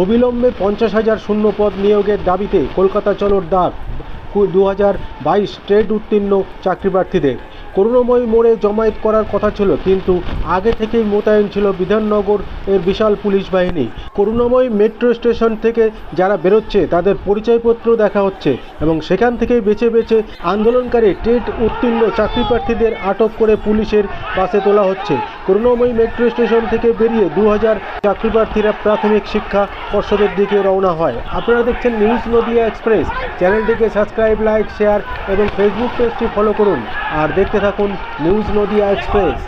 অবিলম্বে পঞ্চাশ হাজার শূন্য পদ নিয়োগের দাবিতে কলকাতা চলোর ডাক দু হাজার বাইশ ট্রেড উত্তীর্ণ চাকরি প্রার্থীদের করুণাময়ী মোড়ে জমায়েত করার কথা ছিল, কিন্তু আগে থেকেই মোতায়েন ছিল বিধাননগর এর বিশাল পুলিশ বাহিনী। করুণাময়ী মেট্রো স্টেশন থেকে যারা বেরোচ্ছে, তাদের পরিচয়পত্র দেখা হচ্ছে এবং সেখান থেকেই বেছে বেছে আন্দোলনকারী ট্রেড উত্তীর্ণ চাকরি প্রার্থীদের আটক করে পুলিশের বাসে তোলা হচ্ছে। করুণাময়ী মেট্রো স্টেশন থেকে বেরিয়ে দু হাজার চাকরিপ্রার্থীরা প্রাথমিক শিক্ষা পর্ষদের দিকে রওনা হয়। আপনারা দেখছেন নিউজ নদিয়া এক্সপ্রেস। চ্যানেলটিকে সাবস্ক্রাইব, লাইক, শেয়ার এবং ফেসবুক পেজটি ফলো করুন। আর দেখতে থাকুন news Nadia express.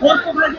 Quanto vai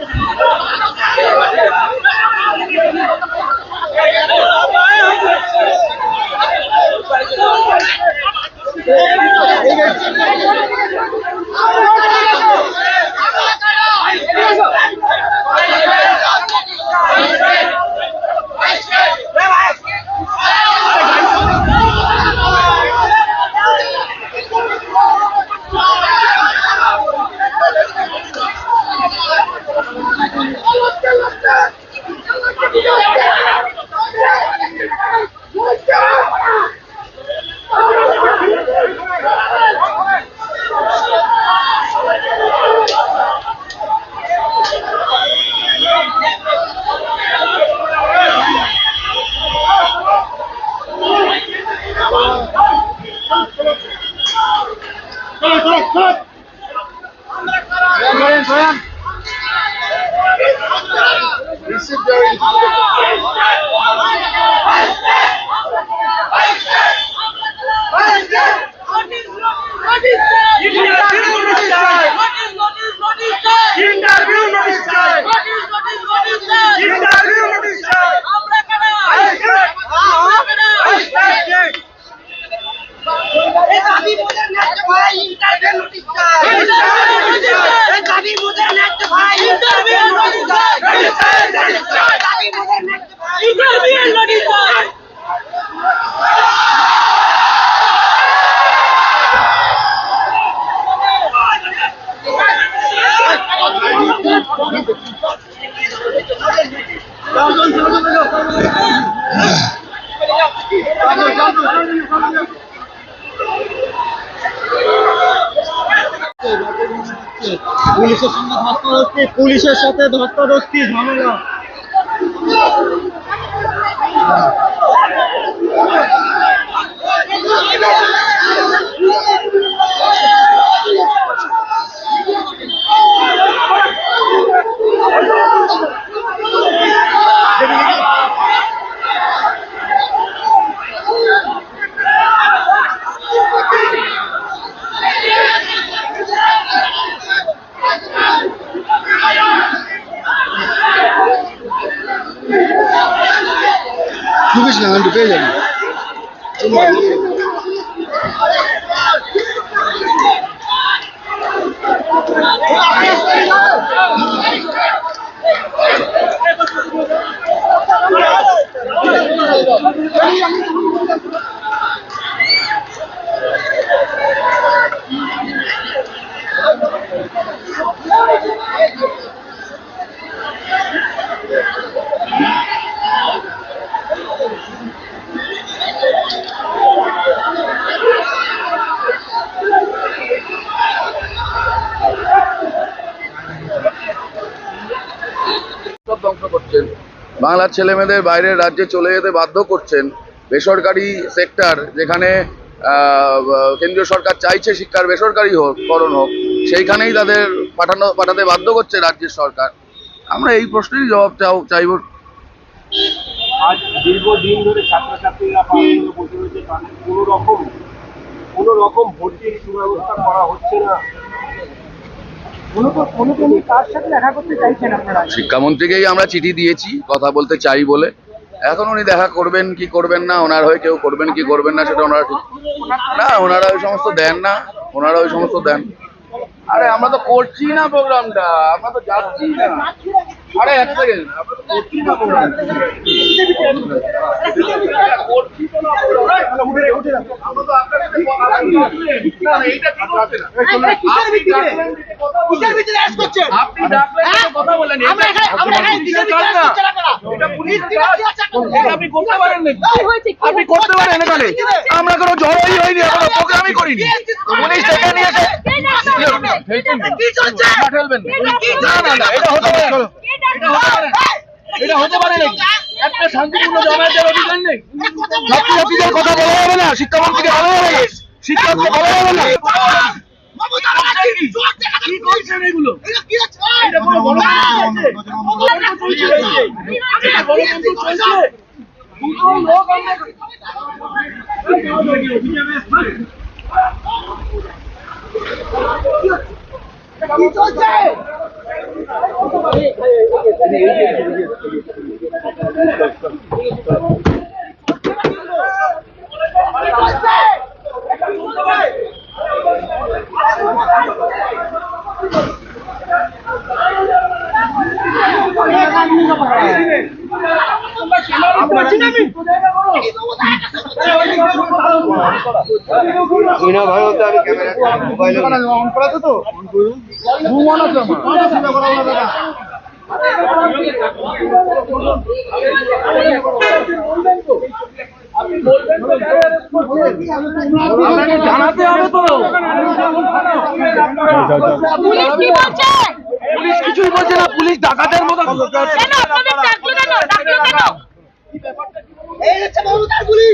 Sit down. পুলিশের সঙ্গে ধস্তাধস্তি পুলিশের সাথে ধস্তাধস্তি ঝামেলা। ঢুকিস না ঢুকে যাবি সব বাংলার ছেলেমেয়েদের বাইরের রাজ্যে চলে যেতে বাধ্য করছেন বেসরকারি সেক্টর, যেখানে কেন্দ্রীয় সরকার চাইছে শিক্ষার বেসরকারি হোক করণ হোক সেইখানেই তাদের পাঠানো, পাঠাতে বাধ্য করছে রাজ্যের সরকার। আমরা এই প্রশ্নেরই জবাব চাও, চাইব। রকম ভর্তির সুব্যবস্থা করা হচ্ছে না। শিক্ষামন্ত্রীকেই আমরা চিঠি দিয়েছি কথা বলতে চাই বলে। এখন উনি দেখা করবেন কি করবেন না ওনার হয়ে কেউ করবেন কি করবেন না সেটা ওনারা ঠিক না ওনারা ওই সমস্ত দেন না ওনারা ওই সমস্ত দেন। আরে আমরা তো করছি না প্রোগ্রামটা আমরা তো যাচ্ছি না। আরে এক সেকেন্ড ডাকলেন হ্যাঁ? কথা বলেন আমরা এখানে আমরা এটা এটা এটা আপনি করতে পারেন এখানে আমরা কোনো জড়াই হয়নি এখনও প্রোগ্রামই করিনি পুলিশ ডেকে নিয়েছে কে ডাকবে? কে ডাকবে? কি চলছে না না এটা হতে পারে না। কে ডাকবে? এটা হতে পারে নাকি? একটা শান্তিপূর্ণ জমায়েতের অধিকার নেই। ছাত্রছাত্রীদের কথা বলা হবে না শিক্ষামন্ত্রীকে বলা হবে না শিক্ষককে বলা হবে না। কি করছেন এগুলো? এটা কি হচ্ছে এটা কোনো গণতন্ত্র চলছে? এটা গণতন্ত্র চলছে? দুটো লোক আমরা কি চলছে? Thank you. জানাতে হবে তো পুলিশ কি বলছে? পুলিশ কিছুই বলছে না পুলিশ ডাকাতের মতো এই হচ্ছে মমতার পুলিশ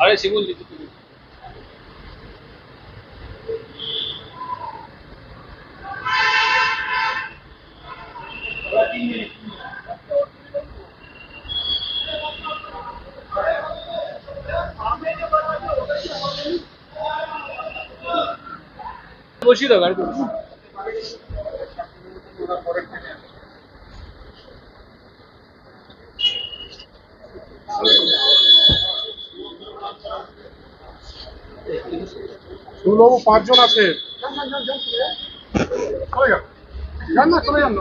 এসএফআই এসএফআই দুজন ছিলেন আরে শিমুল দিতে তুমি বসিয়ে সুলভ পাঁচজন আছে যান না চলে যান।